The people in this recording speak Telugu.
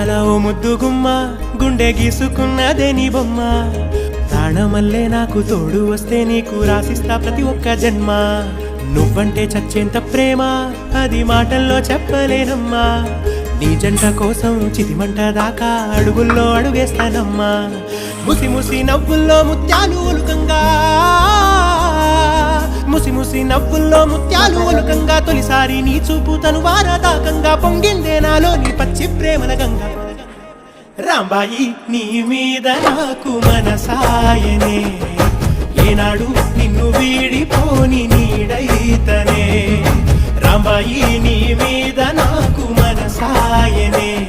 అందాల ఓ ముద్దు గుమ్మ గుండె గీసుకున్నదే నీ బొమ్మ. ప్రాణమల్లే నాకు తోడు వస్తే నీకు రాసిస్తా ప్రతి ఒక్క జన్మ. నువ్వంటే చచ్చేంత ప్రేమ అది మాటల్లో చెప్పలేనమ్మా. నీ జంట కోసం చితిమంట దాకా అడుగుల్లో అడుగేస్తానమ్మా. ముసి ముసి నవ్వుల్లో ముత్యాలు ఉలుకంగా ముసి ముసి నవ్వుల్లో ముత్యాలు ఉలుకంగా తొలిసారి నీ చూపు తను వారదాకంగా. పొంగిందే నాలో నీ ప్రేమల గంగ. రాంబాయి నీ మీద నాకు మనసాయనే. ఏనాడు నిన్ను వీడిపోని నీడైతనే. రాంబాయి నీ మీద నాకు మనసాయనే.